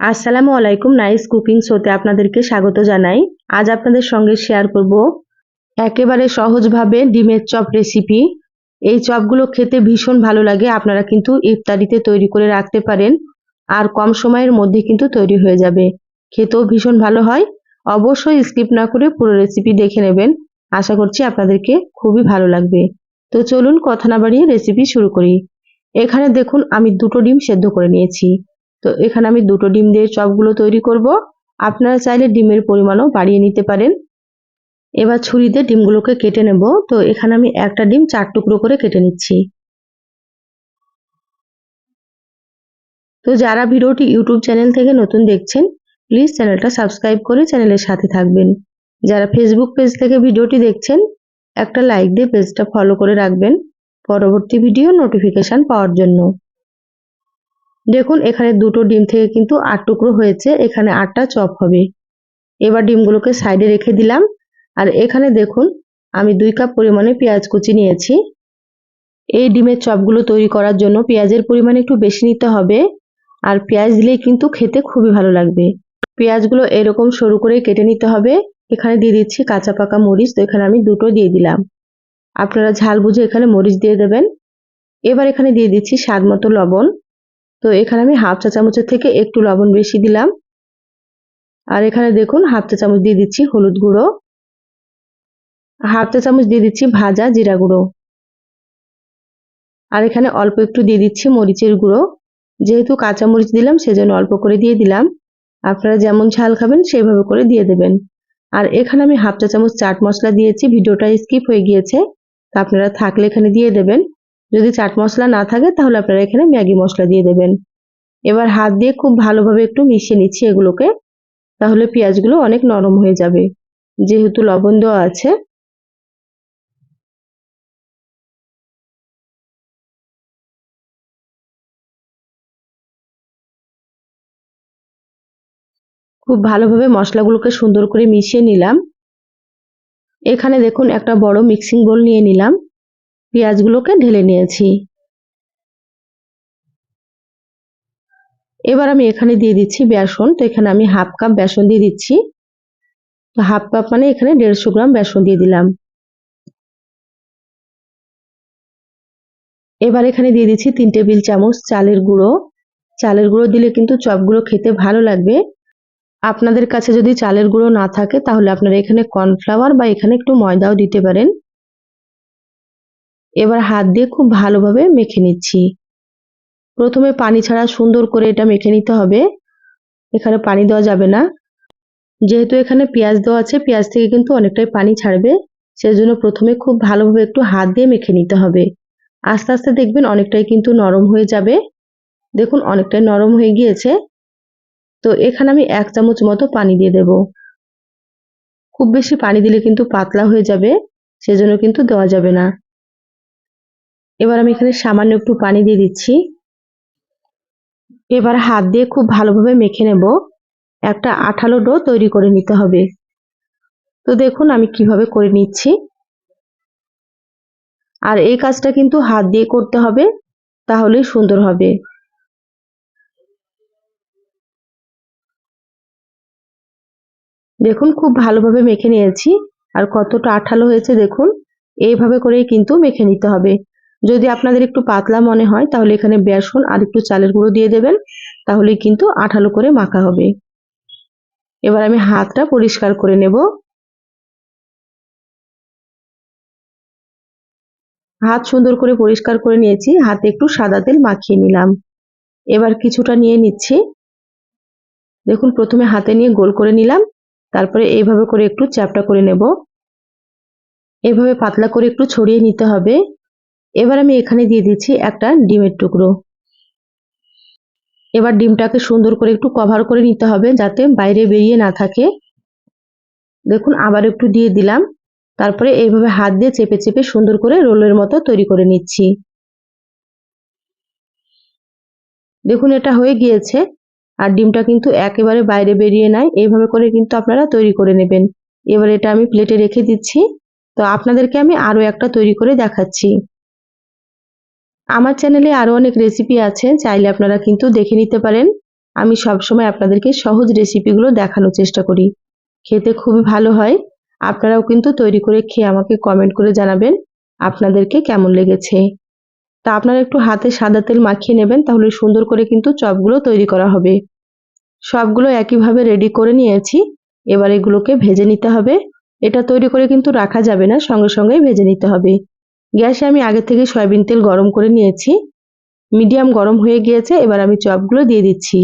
আসসালামু আলাইকুম nice cooking শোতে আপনাদেরকে স্বাগত জানাই। আজ আপনাদের সঙ্গে শেয়ার করব একেবারে সহজভাবে ডিমের চপ রেসিপি এই চপগুলো খেতে ভীষণ ভালো লাগে, আপনারা কিন্তু ইফতারিতে তৈরি করে রাখতে পারেন আর কম সময়ের মধ্যে কিন্তু তৈরি হয়ে যাবে। খেতেও ভীষণ ভালো হয়। অবশ্যই স্কিপ না করে পুরো রেসিপি দেখে নেবেন। আশা করছি আপনাদেরকে খুবই ভালো লাগবে। তো চলুন কথা না বাড়িয়ে রেসিপি শুরু করি। এখানে দেখুন, আমি দুটো ডিম সেদ্ধ করে নিয়েছি। তো এখানে আমি দুটো ডিম দিয়ে চপগুলো তৈরি করব। আপনারা চাইলে ডিমের পরিমাণও বাড়িয়ে নিতে পারেন। এবার ছুরিতে ডিমগুলোকে কেটে নেব। তো এখানে আমি একটা ডিম চার টুকরো করে কেটে নিচ্ছি। তো যারা ভিডিওটি ইউটিউব চ্যানেল থেকে নতুন দেখছেন, প্লিজ চ্যানেলটা সাবস্ক্রাইব করে চ্যানেলের সাথে থাকবেন। যারা ফেসবুক পেজ থেকে ভিডিওটি দেখছেন, একটা লাইক দিয়ে পেজটা ফলো করে রাখবেন। পরবর্তী ভিডিও নোটিফিকেশান পাওয়ার জন্য। দেখুন, এখানে দুটো ডিম থেকে কিন্তু আট টুকরো হয়েছে। এখানে আটটা চপ হবে। এবার ডিমগুলোকে সাইডে রেখে দিলাম। আর এখানে দেখুন, আমি দুই কাপ পরিমাণে পেঁয়াজ কুচি নিয়েছি। এই ডিমের চপগুলো তৈরি করার জন্য পেঁয়াজের পরিমাণ একটু বেশি নিতে হবে। আর পেঁয়াজ দিলেই কিন্তু খেতে খুবই ভালো লাগবে। পেঁয়াজগুলো এরকম সরু করে কেটে নিতে হবে। এখানে দিয়ে দিচ্ছি কাঁচা পাকা মরিচ। তো এখানে আমি দুটো দিয়ে দিলাম। আপনারা ঝাল বুঝে এখানে মরিচ দিয়ে দেবেন। এবার এখানে দিয়ে দিচ্ছি স্বাদ মতো লবণ। তো এখানে আমি হাফ চা চামচের থেকে একটু লবণ বেশি দিলাম। আর এখানে দেখুন, হাফ চা চামচ দিয়ে দিচ্ছি হলুদ গুঁড়ো। হাফ চা চামচ দিয়ে দিচ্ছি ভাজা জিরা গুঁড়ো। আর এখানে অল্প একটু দিয়ে দিচ্ছি মরিচের গুঁড়ো। যেহেতু কাঁচা মরিচ দিলাম, সেজন্য অল্প করে দিয়ে দিলাম। আপনারা যেমন ঝাল খাবেন, সেভাবে করে দিয়ে দেবেন। আর এখানে আমি হাফ চা চামচ চাট মশলা দিয়েছি, ভিডিওটা স্কিপ হয়ে গিয়েছে। তা আপনারা থাকলে এখানে দিয়ে দেবেন। যদি চাট মশলা না থাকে, তাহলে আপনারা এখানে ম্যাগি মশলা দিয়ে দেবেন। এবার হাত দিয়ে খুব ভালোভাবে একটু মিশিয়ে নিচ্ছি এগুলোকে, তাহলে পেঁয়াজগুলো অনেক নরম হয়ে যাবে। যেহেতু লবণ দেওয়া আছে। খুব ভালোভাবে মশলাগুলোকে সুন্দর করে মিশিয়ে নিলাম। এখানে দেখুন একটা বড় মিক্সিং বোল নিয়ে নিলাম। পেঁয়াজগুলোকে ঢেলে নিয়েছি। এবার আমি এখানে দিয়ে দিচ্ছি বেসন। তো এখানে আমি হাফ কাপ বেসন দিয়ে দিচ্ছি। তো হাফ কাপ মানে এখানে দেড়শো গ্রাম বেসন দিয়ে দিলাম। এবার এখানে দিয়ে দিচ্ছি তিন টেবিল চামচ চালের গুঁড়ো। চালের গুঁড়ো দিলে কিন্তু চপগুলো খেতে ভালো লাগবে। আপনাদের কাছে যদি চালের গুঁড়ো না থাকে, তাহলে আপনারা এখানে কর্নফ্লাওয়ার বা এখানে একটু ময়দাও দিতে পারেন। এবার হাত দিয়ে খুব ভালোভাবে মেখে নিচ্ছি। প্রথমে পানি ছাড়া সুন্দর করে এটা মেখে নিতে হবে। এখানে পানি দেওয়া যাবে না। যেহেতু এখানে পেঁয়াজ দেওয়া আছে, পেঁয়াজ থেকে কিন্তু অনেকটাই পানি ছাড়বে। সেজন্য প্রথমে খুব ভালোভাবে একটু হাত দিয়ে মেখে নিতে হবে। আস্তে আস্তে দেখবেন অনেকটাই কিন্তু নরম হয়ে যাবে। দেখুন অনেকটাই নরম হয়ে গিয়েছে। তো এখানে আমি এক চামচ মতো পানি দিয়ে দেব। খুব বেশি পানি দিলে কিন্তু পাতলা হয়ে যাবে, সেজন্য কিন্তু দেওয়া যাবে না। এবার আমি এখানে সামান্য একটু পানি দিয়ে দিচ্ছি। এবার হাত দিয়ে খুব ভালোভাবে মেখে নেব। একটা আঠালো ডো তৈরি করে নিতে হবে। তো দেখুন আমি কীভাবে করে নিচ্ছি। আর এই কাজটা কিন্তু হাত দিয়ে করতে হবে, তাহলেই সুন্দর হবে। দেখুন খুব ভালোভাবে মেখে নিয়েছি। আর কতটা আঠালো হয়েছে দেখুন, এইভাবে করেই কিন্তু মেখে নিতে হবে। যদি আপনাদের একটু পাতলা মনে হয়, তাহলে এখানে বেসন আর একটু চালের গুঁড়ো দিয়ে দেবেন তাহলে কিন্তু আঠালো করে মাখা হবে। এবার আমি হাতটা পরিষ্কার করে নেব। হাত সুন্দর করে পরিষ্কার করে নিয়েছি, হাতে একটু সাদা তেল মাখিয়ে নিলাম। এবার কিছুটা নিয়ে নিচ্ছি। দেখুন, প্রথমে হাতে নিয়ে গোল করে নিলাম, তারপরে এইভাবে করে একটু চ্যাপটা করে নেব। এভাবে পাতলা করে একটু ছড়িয়ে নিতে হবে। এবার আমি এখানে দিয়ে দিচ্ছি একটা ডিমের টুকরো। এবার ডিমটাকে সুন্দর করে একটু কভার করে নিতে হবে যাতে বাইরে বেরিয়ে না থাকে। দেখুন, আবার একটু দিয়ে দিলাম। তারপরে এইভাবে হাত দিয়ে চেপে চেপে সুন্দর করে রোলের মতো তৈরি করে নিচ্ছি। দেখুন, এটা হয়ে গিয়েছে। আর ডিমটা কিন্তু একেবারে বাইরে বেরিয়ে নাই। এইভাবে করে কিন্তু আপনারা তৈরি করে নেবেন। এবার এটা আমি প্লেটে রেখে দিচ্ছি। তো আপনাদেরকে আমি আরও একটা তৈরি করে দেখাচ্ছি। আমার চ্যানেলে আরও অনেক রেসিপি আছে, চাইলে আপনারা কিন্তু দেখে নিতে পারেন। আমি সবসময় আপনাদেরকে সহজ রেসিপিগুলো দেখানোর চেষ্টা করি। খেতে খুবই ভালো হয়। আপনারাও কিন্তু তৈরি করে খেয়ে আমাকে কমেন্ট করে জানাবেন, আপনাদেরকে কেমন লেগেছে। তা আপনারা একটু হাতে সাদা তেল মাখিয়ে নেবেন, তাহলে সুন্দর করে কিন্তু চপগুলো তৈরি করা হবে। সবগুলো একইভাবে রেডি করে নিয়েছি। এবার এগুলোকে ভেজে নিতে হবে। এটা তৈরি করে কিন্তু রাখা যাবে না, সঙ্গে সঙ্গেই ভেজে নিতে হবে। গ্যাসে আমি আগে থেকে সয়াবিন তেল গরম করে নিয়েছি। মিডিয়াম গরম হয়ে গিয়েছে, এবার আমি চপগুলো দিয়ে দিচ্ছি।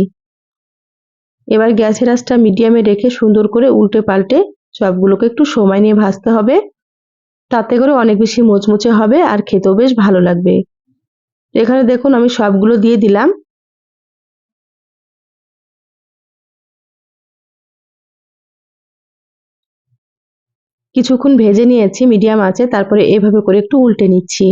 এবার গ্যাসের আঁচটা মিডিয়ামে রেখে সুন্দর করে উল্টে পাল্টে চপগুলোকে একটু সময় নিয়ে ভাজতে হবে। তাতে করে অনেক বেশি মোচমুচে হবে আর খেতেও বেশ ভালো লাগবে। এখানে দেখুন আমি সবগুলো দিয়ে দিলাম। কিছুক্ষণ ভেজে নিয়েছি, মিডিয়াম আছে, তারপরে এভাবে করে একটু উল্টে নিচ্ছি।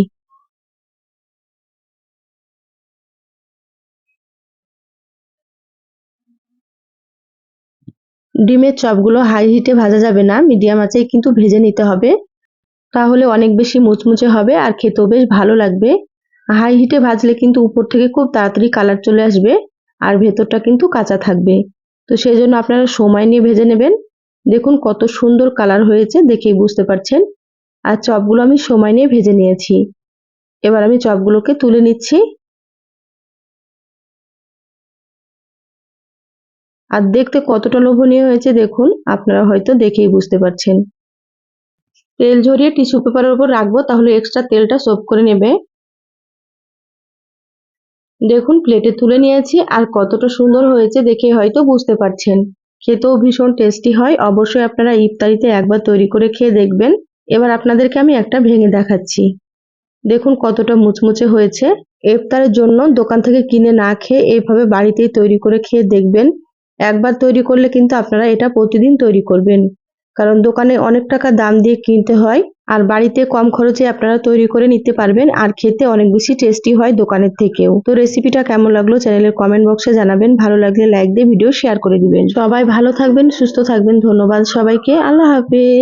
ডিমের চপগুলো হাই হিটে ভাজা যাবে না, মিডিয়াম আছে, কিন্তু ভেজে নিতে হবে। তাহলে অনেক বেশি মুচমুচে হবে আর খেতেও বেশ ভালো লাগবে। হাই হিটে ভাজলে কিন্তু উপর থেকে খুব তাড়াতাড়ি কালার চলে আসবে আর ভেতরটা কিন্তু কাঁচা থাকবে। তো সেই জন্য আপনারা সময় নিয়ে ভেজে নেবেন। দেখুন কত সুন্দর কালার হয়েছে, দেখেই বুঝতে পারছেন। আর চপগুলো আমি সময় নিয়ে ভেজে নিয়েছি। এবার আমি চপগুলোকে তুলে নিচ্ছি। আর দেখতে কতটা লোভনীয় হয়েছে দেখুন, আপনারা হয়তো দেখেই বুঝতে পারছেন। তেল ঝরিয়ে টিস্যু পেপারের উপর রাখব, তাহলে এক্সট্রা তেলটা সোপ করে নেবে। দেখুন প্লেটে তুলে নিয়েছি, আর কতটা সুন্দর হয়েছে দেখে হয়তো বুঝতে পারছেন। খেতেও ভীষণ টেস্টি হয়। অবশ্যই আপনারা ইফতারিতে একবার তৈরি করে খেয়ে দেখবেন। এবার আপনাদেরকে আমি একটা ভেঙে দেখাচ্ছি। দেখুন কতটা মুচমুচে হয়েছে। ইফতারের জন্য দোকান থেকে কিনে না খেয়ে এইভাবে বাড়িতেই তৈরি করে খেয়ে দেখবেন। একবার তৈরি করলে কিন্তু আপনারা এটা প্রতিদিন তৈরি করবেন। কারণ দোকানে অনেক টাকা দাম দিয়ে কিনতে হয়, আর বাড়িতে কম খরচে আপনারা তৈরি করে নিতে পারবেন, আর খেতে অনেক বেশি টেস্টি হয় দোকানের থেকেও। তো রেসিপিটা কেমন লাগল চ্যানেলের কমেন্ট বক্সে জানাবেন, ভালো লাগলে লাইক দিয়ে ভিডিও শেয়ার করে দিবেন। সবাই ভালো থাকবেন, সুস্থ থাকবেন, ধন্যবাদ সবাইকে, আল্লাহ হাফেজ।